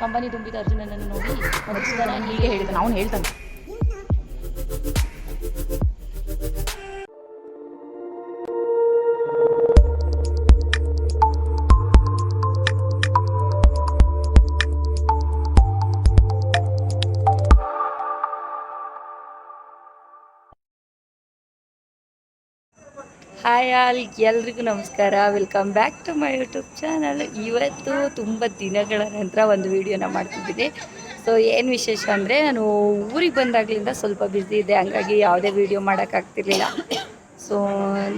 ಕಂಬನಿ ತುಂಬಿದ ಅರ್ಜುನನನ್ನು ನೋಡಿ ವಸಿಷ್ಠನ ಹೀಗೆ ಹೇಳಿದ. ಅವನು ಹೇಳ್ತಾನೆ ಹಾಯ್ ಆಲ್, ಎಲ್ರಿಗೂ ನಮಸ್ಕಾರ. Welcome back to my YouTube channel ಇವತ್ತು ತುಂಬ ದಿನಗಳ ನಂತರ ಒಂದು ವೀಡಿಯೋನ ಮಾಡ್ತಿದ್ದೀನಿ. ಸೊ ಏನು ವಿಶೇಷ ಅಂದರೆ ನಾನು ಊರಿಗೆ ಬಂದಾಗಲಿಂದ ಸ್ವಲ್ಪ ಬ್ಯುಸಿ ಇದೆ ಹಂಗಾಗಿ ಯಾವುದೇ ವೀಡಿಯೋ ಮಾಡೋಕ್ಕಾಗ್ತಿರ್ಲಿಲ್ಲ ಸೊ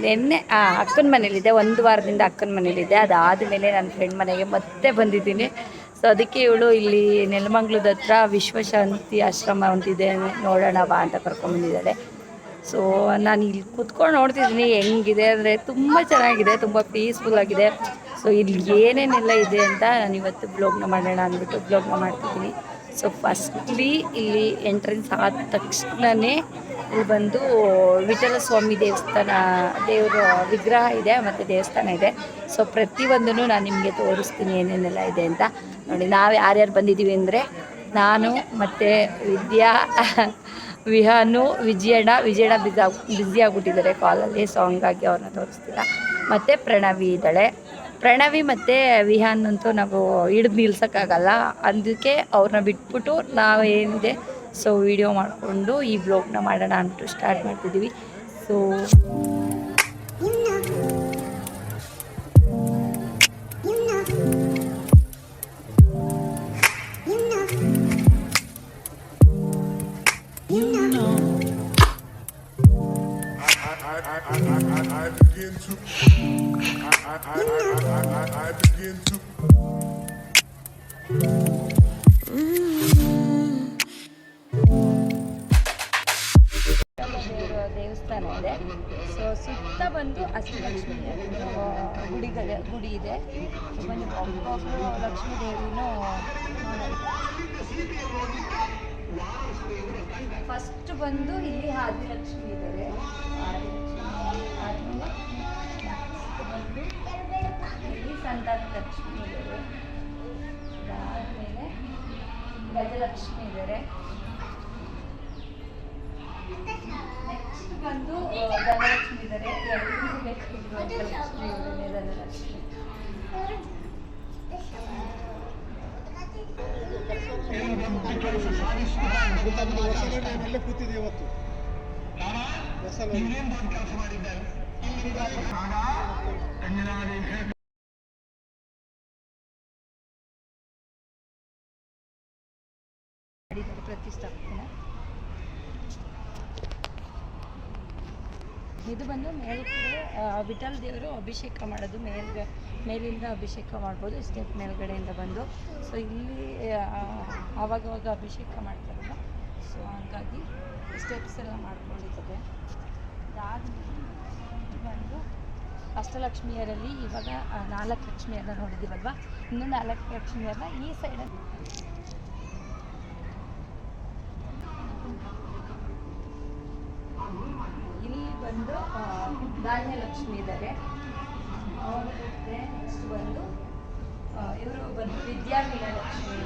ನಿನ್ನೆ ಅಕ್ಕನ ಮನೇಲಿದೆ. ಒಂದು ವಾರದಿಂದ ಅಕ್ಕನ ಮನೇಲಿದೆ. ಅದಾದ ಮೇಲೆ ನನ್ನ ಫ್ರೆಂಡ್ ಮನೆಗೆ ಮತ್ತೆ ಬಂದಿದ್ದೀನಿ. ಸೊ ಅದಕ್ಕೆ ಇವಳು ಇಲ್ಲಿ ನೆಲಮಂಗ್ಲದ ಹತ್ರ ವಿಶ್ವಶಾಂತಿ ಆಶ್ರಮ ಅಂತಿದೆ ನೋಡೋಣ ಬಾ ಅಂತ ಕರ್ಕೊಂಡ್ಬಂದಿದ್ದಾಳೆ ಸೊ ನಾನು ಇಲ್ಲಿ ಕುತ್ಕೊಂಡು ನೋಡ್ತಿದ್ದೀನಿ, ಹೆಂಗಿದೆ ಅಂದರೆ ತುಂಬ ಚೆನ್ನಾಗಿದೆ, ತುಂಬ ಪೀಸ್ಫುಲ್ ಆಗಿದೆ. ಸೊ ಇಲ್ಲಿ ಏನೇನೆಲ್ಲ ಇದೆ ಅಂತ ನಾನು ಇವತ್ತು ಬ್ಲಾಗ್ನ ಮಾಡೋಣ ಅಂದ್ಬಿಟ್ಟು ಬ್ಲಾಗ್ನ ಮಾಡ್ತಿದ್ದೀನಿ. ಸೊ ಫಸ್ಟ್ಲಿ ಇಲ್ಲಿ ಎಂಟ್ರೆನ್ಸ್ ಆದ ತಕ್ಷಣವೇ ಇಲ್ಲಿ ಬಂದು ವಿಠಲ ಸ್ವಾಮಿ ದೇವಸ್ಥಾನ, ದೇವರ ವಿಗ್ರಹ ಇದೆ, ಮತ್ತು ದೇವಸ್ಥಾನ ಇದೆ. ಸೊ ಪ್ರತಿಯೊಂದನ್ನು ನಾನು ನಿಮಗೆ ತೋರಿಸ್ತೀನಿ ಏನೇನೆಲ್ಲ ಇದೆ ಅಂತ. ನೋಡಿ, ನಾವು ಯಾರ್ಯಾರು ಬಂದಿದ್ದೀವಿ ಅಂದರೆ ನಾನು ಮತ್ತು ವಿದ್ಯಾ ವಿಹಾನು ವಿಜಯಣ ವಿಜಯಣ ಬಿಸಿ ಬ್ಯುಸಿ ಆಗಿಬಿಟ್ಟಿದ್ದಾರೆ ಕಾಲಲ್ಲಿ ಸೊ ಹಂಗಾಗಿ ಅವ್ರನ್ನ ತೋರಿಸ್ತಿಲ್ಲ ಮತ್ತು ಪ್ರಣವಿ ಇದ್ದಾಳೆ. ಪ್ರಣವಿ ಮತ್ತು ವಿಹಾನ್ ಅಂತೂ ನಾವು ಹಿಡಿದು ನಿಲ್ಸೋಕ್ಕಾಗಲ್ಲ. ಅದಕ್ಕೆ ಅವ್ರನ್ನ ಬಿಟ್ಬಿಟ್ಟು ನಾವು ಏನಿದೆ ಸೊ ವಿಡಿಯೋ ಮಾಡಿಕೊಂಡು ಈ ಬ್ಲಾಗ್ನ ಮಾಡೋಣ ಅಂತ ಸ್ಟಾರ್ಟ್ ಮಾಡ್ತಿದ್ದೀವಿ. So begin to. I, I, I, I, I, I begin to. ದೇವಸ್ಥಾನ ಇದೆ. ಸೊ ಸುತ್ತ ಬಂದು ಅಷ್ಟಲಕ್ಷ್ಮಿ ಗುಡಿಗಳ ಗುಡಿ ಇದೆ. ಬಂದು ಒಬ್ಬೊಬ್ಬರು ಲಕ್ಷ್ಮೀ ದೇವಿನೂ ಫಸ್ಟ್ ಬಂದು ಇಲ್ಲಿ ಆದಿಲಕ್ಷ್ಮಿ ಇದ್ದಾರೆ. ಅಲ್ಲೇ ಕೂತಿದ್ದೆ ಇವತ್ತು. ಪ್ರತಿಷ್ಠಾಪನೆ ಇದು ಬಂದು ಮೇಲ್ಗಡೆ ವಿಠಲ್ ದೇವರು ಅಭಿಷೇಕ ಮಾಡೋದು ಮೇಲ್ಗ ಮೇಲಿಂದ ಅಭಿಷೇಕ ಮಾಡ್ಬೋದು ಸ್ಟೆಪ್ ಮೇಲ್ಗಡೆಯಿಂದ ಬಂದು. ಸೊ ಇಲ್ಲಿ ಆವಾಗವಾಗ ಅಭಿಷೇಕ ಮಾಡ್ತಾರಲ್ಲ ಸೊ ಹಾಗಾಗಿ ಸ್ಟೆಪ್ಸ್ ಎಲ್ಲ ಮಾಡ್ಕೊಂಡಿದ್ದಾರೆ ಅದಾದ್ಮೇಲೆ ಬಂದು ಅಷ್ಟಲಕ್ಷ್ಮಿಯರಲ್ಲಿ ಇವಾಗ ನಾಲ್ಕು ಲಕ್ಷ್ಮಿಯರನ್ನ ನೋಡಿದ್ದೀವಲ್ವ? ಇನ್ನೂ ನಾಲ್ಕು ಲಕ್ಷ್ಮಿಯನ್ನ ಈ ಸೈಡಲ್ಲಿ ಇಲ್ಲಿ ಬಂದು ಧಾನ್ಯಲಕ್ಷ್ಮಿ ಇದ್ದಾರೆ. ಅವರು ನೆಕ್ಸ್ಟ್ ಬಂದು ಇವರು ಬಂದು ವಿದ್ಯಾವೀಣ ಲಕ್ಷ್ಮಿ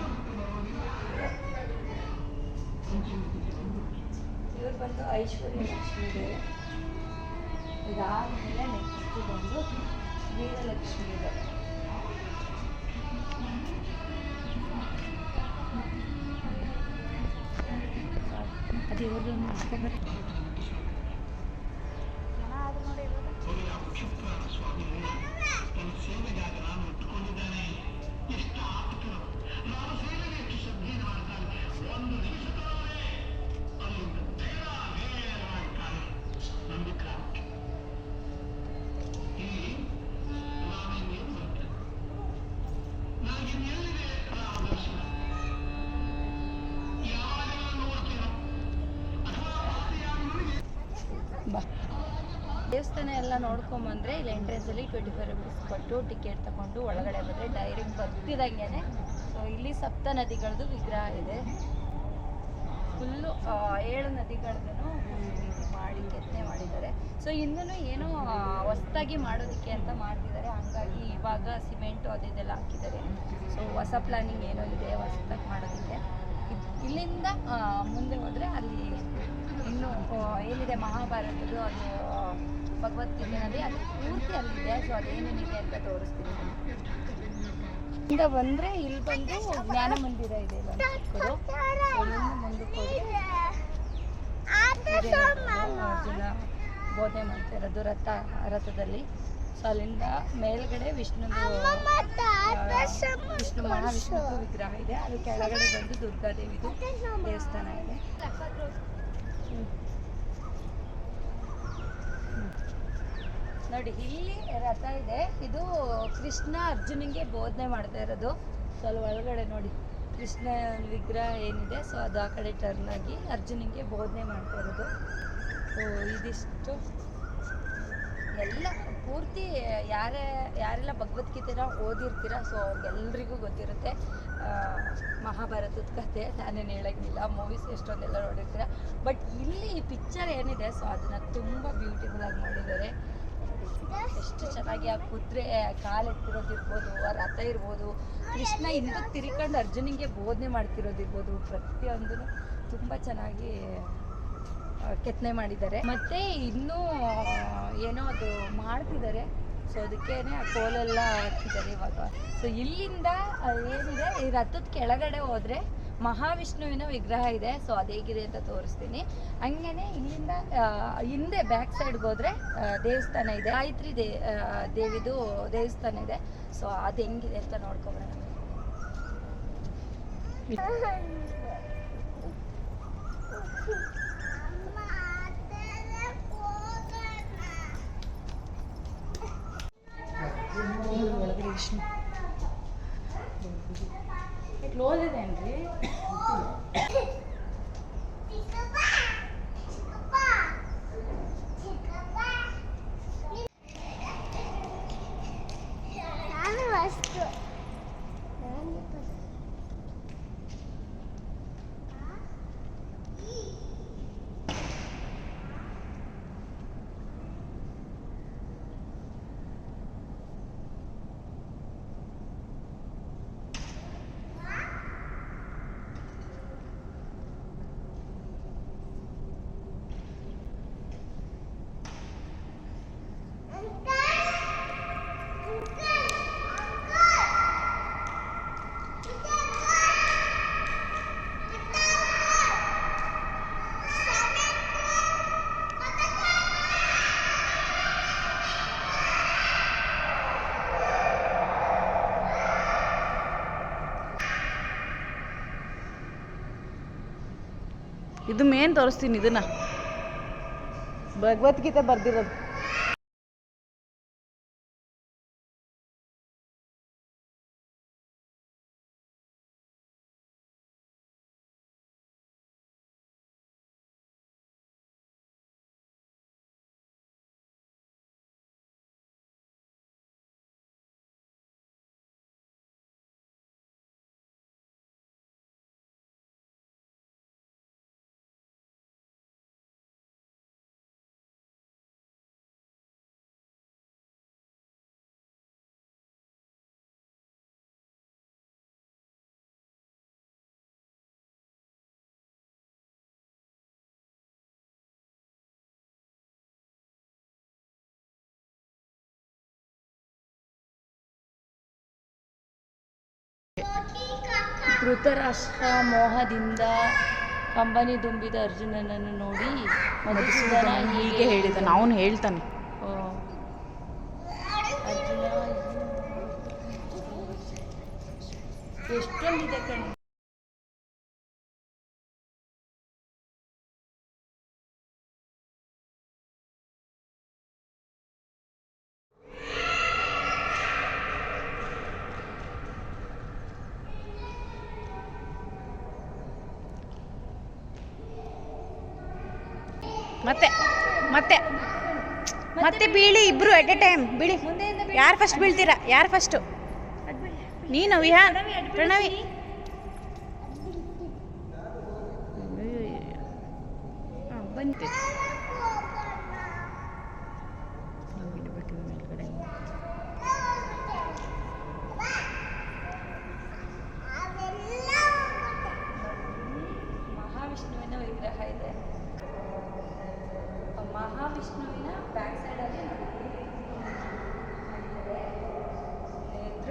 ಇವರು ಬಂದು ಐಶ್ವರ್ಯ ಲಕ್ಷ್ಮಿ ಇದ್ದಾರೆ ಇದಾದಮೇಲೆ ನೆಕ್ಸ್ಟ್ ಬಂದು ವೀರಲಕ್ಷ್ಮಿ ಇದ್ದಾರೆ ಅದು ಇವ್ರನ್ನ ಎಲ್ಲ ನೋಡ್ಕೊಂಬಂದ್ರೆ ಇಲ್ಲಿ ಎಂಟ್ರೆನ್ಸಲ್ಲಿ ಟ್ವೆಂಟಿ ಫೈವ್ ರುಪೀಸ್ ಕೊಟ್ಟು ಟಿಕೆಟ್ ತಗೊಂಡು ಒಳಗಡೆ ಬಂದರೆ ಡೈರೆಕ್ಟ್ ಬರ್ತಿದಂಗೆ ಸೊ ಇಲ್ಲಿ ಸಪ್ತ ನದಿಗಳದ್ದು ವಿಗ್ರಹ ಇದೆ. ಫುಲ್ಲು ಏಳು ನದಿಗಳದನ್ನು ಮಾಡಿ ಕೆತ್ತನೆ ಮಾಡಿದ್ದಾರೆ. ಸೊ ಇನ್ನೂ ಏನೋ ಹೊಸ್ತಾಗಿ ಮಾಡೋದಕ್ಕೆ ಅಂತ ಮಾಡ್ತಿದ್ದಾರೆ. ಹಂಗಾಗಿ ಇವಾಗ ಸಿಮೆಂಟು ಇದೆಲ್ಲ ಹಾಕಿದ್ದಾರೆ. ಸೊ ಹೊಸ ಪ್ಲಾನಿಂಗ್ ಏನೋ ಇದೆ ಹೊಸದಾಗಿ ಮಾಡೋದಕ್ಕೆ. ಇಲ್ಲಿಂದ ಮುಂದೆ ಹೋದರೆ ಅಲ್ಲಿ ಇನ್ನು ಏನಿದೆ ಮಹಾಭಾರತದ್ದು ಅದು ಭಗವದ್ಗೀತೆನಲ್ಲಿ ಅದು ಪೂರ್ತಿ ಅಲ್ಲಿದೆ. ಸೊ ಅದೇನೇನಿದೆ ಅಂತ ತೋರಿಸ್ತೀನಿ. ಇಂದ ಬಂದರೆ ಇಲ್ಲಿ ಬಂದು ಜ್ಞಾನ ಮಂದಿರ ಇದೆ ಮುಂದಕ್ಕೆ ಅರ್ಜುನ ಬೋಧನೆ ಮಾಡ್ತಾ ಇರೋದು ರಥ ರಥದಲ್ಲಿ. ಸೊ ಅಲ್ಲಿಂದ ಮೇಲ್ಗಡೆ ವಿಷ್ಣು ವಿಷ್ಣು ಮಹಾವಿಷ್ಣು ವಿಗ್ರಹ ಇದೆ. ಅದು ಕೆಳಗಡೆ ಬಂದು ದುರ್ಗಾದೇವಿದು ದೇವಸ್ಥಾನ ಇದೆ. ನೋಡಿ, ಇಲ್ಲಿ ರಥ ಇದೆ. ಇದು ಕೃಷ್ಣ ಅರ್ಜುನಿಗೆ ಬೋಧನೆ ಮಾಡ್ತಾ ಇರೋದು. ಸೊ ಒಳಗಡೆ ನೋಡಿ, ಕೃಷ್ಣ ವಿಗ್ರಹ ಏನಿದೆ. ಸೊ ಅದು ಆ ಕಡೆ ಟರ್ನ್ ಆಗಿ ಅರ್ಜುನಿಗೆ ಬೋಧನೆ ಮಾಡ್ತಾ ಇರೋದು. ಸೊ ಇದಿಷ್ಟು. ಎಲ್ಲ ಪೂರ್ತಿ ಯಾರೇ, ಯಾರೆಲ್ಲ ಭಗವದ್ಗೀತೆನ ಓದಿರ್ತೀರ ಸೊ ಅವ್ರಿಗೆಲ್ರಿಗೂ ಗೊತ್ತಿರುತ್ತೆ. ಮಹಾಭಾರತದ ಕಥೆ ನಾನೇನು ಹೇಳೋಂಗಿಲ್ಲ ಮೂವೀಸ್ ಎಷ್ಟೊಂದೆಲ್ಲ ನೋಡಿರ್ತೀರ. ಬಟ್ ಇಲ್ಲಿ ಈ ಪಿಕ್ಚರ್ ಏನಿದೆ ಸೊ ಅದನ್ನ ತುಂಬ ಬ್ಯೂಟಿಫುಲ್ ಆಗಿ ಮಾಡಿದ್ದಾರೆ. ಎಷ್ಟು ಚೆನ್ನಾಗಿ ಆ ಕುದುರೆ ಕಾಲು ಎತ್ತಿರೋದಿರ್ಬೋದು ಆ ರಥ ಇರ್ಬೋದು. ಕೃಷ್ಣ ಹಿಂದಕ್ಕೆ ತಿರ್ಕೊಂಡು ಅರ್ಜುನಿಗೆ ಬೋಧನೆ ಮಾಡ್ತಿರೋದಿರ್ಬೋದು. ಪ್ರತಿಯೊಂದು ತುಂಬ ಚೆನ್ನಾಗಿ ಕೆತ್ತನೆ ಮಾಡಿದ್ದಾರೆ. ಮತ್ತು ಇನ್ನೂ ಏನೋ ಅದು ಮಾಡ್ತಿದ್ದಾರೆ. ಸೊ ಅದಕ್ಕೇ ಆ ಕೋಲೆಲ್ಲ ಹಾಕಿದ್ದಾರೆ ಇವಾಗ. ಸೊ ಇಲ್ಲಿಂದ ಏನಿದೆ, ಈ ರಥದ ಕೆಳಗಡೆ ಹೋದ್ರೆ ಮಹಾವಿಷ್ಣುವಿನ ವಿಗ್ರಹ ಇದೆ ಸೊ ಅದು ಹೇಗಿದೆ ಅಂತ ತೋರಿಸ್ತೀನಿ. ಹಂಗೇನೆ ಇಲ್ಲಿಂದ ಹಿಂದೆ ಬ್ಯಾಕ್ ಸೈಡ್ಗೆ ಹೋದ್ರೆ ದೇವಸ್ಥಾನ ಇದೆ. ಗಾಯತ್ರಿ ದೇ ದೇವಿದು ದೇವಸ್ಥಾನ ಇದೆ. ಸೊ ಅದು ಹೆಂಗಿದೆ ಅಂತ ನೋಡ್ಕೊಬೋಣ ವಿಷ್ಣು క్లోజ్ ఇదండి వస్తు ಇದು ಮೇನ್ ತೋರಿಸ್ತೀನಿ ಇದನ್ನ? ಭಗವದ್ಗೀತೆ ಬರ್ದಿರೋದು. ಧೃತರಾಷ್ಟ್ರ ಮೋಹದಿಂದ ಕಂಬನಿ ದುಂಬಿದ ಅರ್ಜುನನನ್ನು ನೋಡಿ ಮಧುಸೂದನ ಹೀಗೆ ಹೇಳಿದ ಅವನು ಹೇಳ್ತಾನೆ. ಅರ್ಜುನ ಎಷ್ಟೊಂದಿದೆ ಕಣೆ? ಮತ್ತೆ ಮತ್ತೆ ಮತ್ತೆ ಬೀಳಿ ಇಬ್ರು ಎಟ್ ಎ ಟೈಮ್ ಬೀಳಿ. ಯಾರು ಫಸ್ಟ್ ಬೀಳ್ತೀರಾ? ಯಾರು ಫಸ್ಟು ನೀನು, ವಿಹಾನ್, ಪ್ರಣವಿ ಬನ್ನಿ ಹೋಗಿದ್ದು ಬೆಟ್ಟದ ಮೇಲ್ಗಡೆ ಮಹಾವಿಷ್ಣುವಿನ ವಿಗ್ರಹ ಇದೆ ಆ ಮಹಾವಿಷ್ಣುವಿನ ಬ್ಯಾಕ್ ಸೈಡಲ್ಲಿ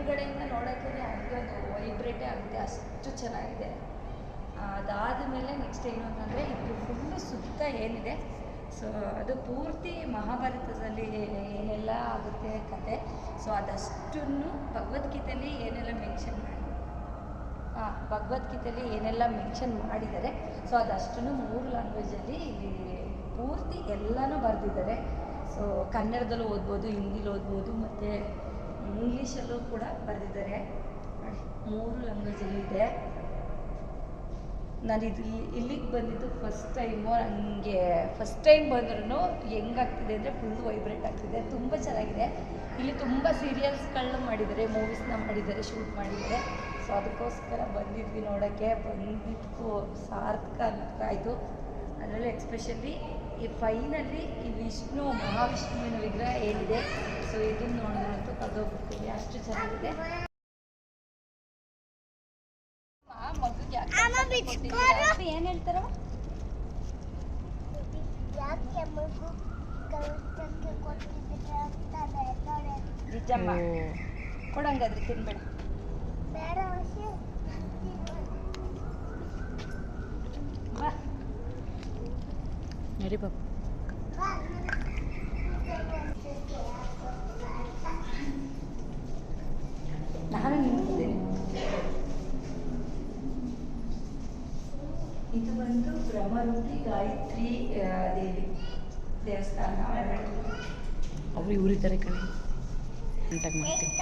ಎದುರುಗಡೆಯಿಂದ ನೋಡೋಕ್ಕೆ ಹಾಗೆ ಅದು ವೈಬ್ರೇಟೇ ಆಗುತ್ತೆ, ಅಷ್ಟು ಚೆನ್ನಾಗಿದೆ. ಅದಾದ ಮೇಲೆ ನೆಕ್ಸ್ಟ್ ಏನು ಅಂತಂದರೆ, ಇದು ಫುಲ್ಲು ಸುತ್ತ ಏನಿದೆ ಸೊ ಅದು ಪೂರ್ತಿ ಮಹಾಭಾರತದಲ್ಲಿ ಏನೆಲ್ಲ ಆಗುತ್ತೆ ಕತೆ ಸೊ ಅದಷ್ಟನ್ನು ಭಗವದ್ಗೀತೆಯಲ್ಲಿ ಏನೆಲ್ಲ ಮೆನ್ಷನ್ ಮಾಡಿ ಹಾಂ ಭಗವದ್ಗೀತೆಯಲ್ಲಿ ಏನೆಲ್ಲ ಮೆನ್ಷನ್ ಮಾಡಿದ್ದಾರೆ ಸೊ ಅದಷ್ಟನ್ನು ಮೂರು ಲ್ಯಾಂಗ್ವೇಜಲ್ಲಿ ಪೂರ್ತಿ ಎಲ್ಲನೂ ಬರೆದಿದ್ದಾರೆ. ಸೊ ಕನ್ನಡದಲ್ಲೂ ಓದ್ಬೋದು, ಹಿಂದಿಲಿ ಓದ್ಬೋದು, ಮತ್ತು ಇಂಗ್ಲೀಷಲ್ಲೂ ಕೂಡ ಬರೆದಿದ್ದಾರೆ. ಮೂರು ಲ್ಯಾಂಗ್ವೇಜಲ್ಲೂ ಇದೆ. ನಾನು ಇದು ಇಲ್ಲಿಗೆ ಬಂದಿದ್ದು ಫಸ್ಟ್ ಟೈಮು ನನಗೆ ಫಸ್ಟ್ ಟೈಮ್ ಬಂದ್ರೂ ಹೆಂಗಾಗ್ತಿದೆ ಅಂದರೆ ಫುಲ್ ವೈಬ್ರೇಟ್ ಆಗ್ತಿದೆ. ತುಂಬ ಚೆನ್ನಾಗಿದೆ. ಇಲ್ಲಿ ತುಂಬ ಸೀರಿಯಲ್ಸ್ಗಳನ್ನ ಮಾಡಿದ್ದಾರೆ ಮೂವೀಸ್ನ ಮಾಡಿದ್ದಾರೆ ಶೂಟ್ ಮಾಡಿದ್ದಾರೆ. ಸೊ ಅದಕ್ಕೋಸ್ಕರ ಬಂದಿದ್ವಿ ನೋಡೋಕ್ಕೆ. ಬಂದಿದ್ದು ಸಾರ್ಥಕ ಆಯಿತು. ಅದರಲ್ಲಿ ಎಕ್ಸ್ಪೆಷಲಿ ಈ ಫೈನಲ್ಲಿ ಈ ವಿಷ್ಣು, ಮಹಾವಿಷ್ಣುವಿನ ವಿಗ್ರಹ ಏನಿದೆ. ಸೊ ಇದನ್ನು ನೋಡಿದ್ರಂತೂ ಕಳೆದೋಗ್ಬಿಡ್ತೀವಿ ಅಷ್ಟು ಚೆನ್ನಾಗಿದೆ ಏನ್ ಹೇಳ್ತಾರ ನಿಜಮ್ಮ. ಕೊಡಂಗಾದ್ರೆ ತಿನ್ಬೇಡ. ನಡಿ ಬಾಬು ನಾನು ನಿಂತಿದ್ದೇನೆ ಇದು ಬಂದು ಬ್ರಹ್ಮರೂಪಿ ಗಾಯತ್ರಿ ದೇವಿ ದೇವಸ್ಥಾನ ಅವರು ಇವ್ರಿದ್ದಾರೆ ಕಣೆ. ಕಾಂಟ್ಯಾಕ್ಟ್ ಮಾಡ್ತೀನಿ.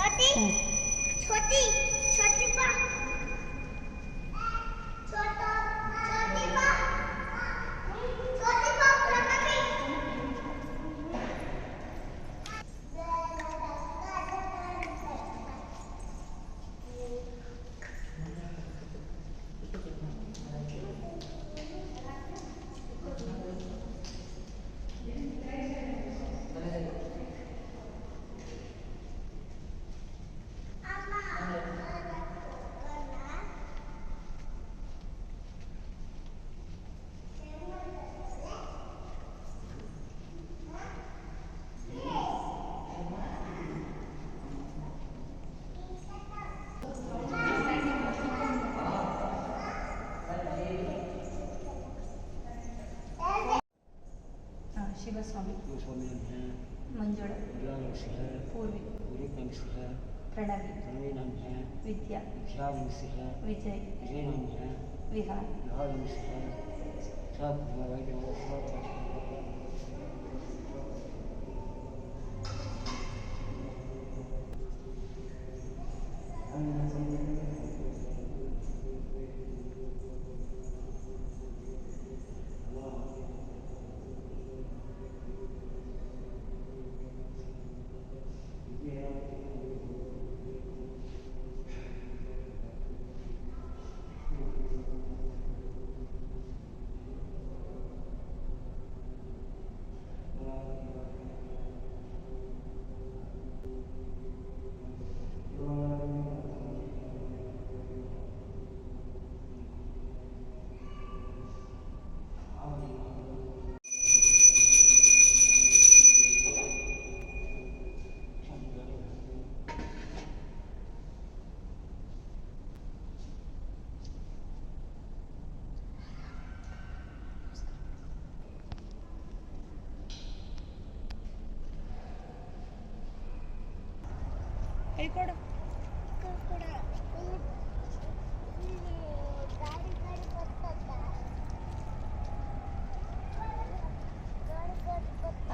गोस्वामी मंजुला पूर्वी। प्रणवी। प्रणवी नाम विद्या। विजय। विहार।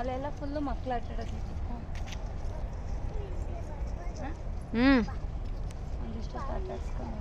ಅಲ್ಲೆಲ್ಲ ಫುಲ್ಲು ಮಕ್ಕಳು ಆಟ ಆಡೋದು. ಹ್ಞೂ ಒಂದಿಷ್ಟು ಆಟ ಆಡಿಸ್ಕೊಂಡು.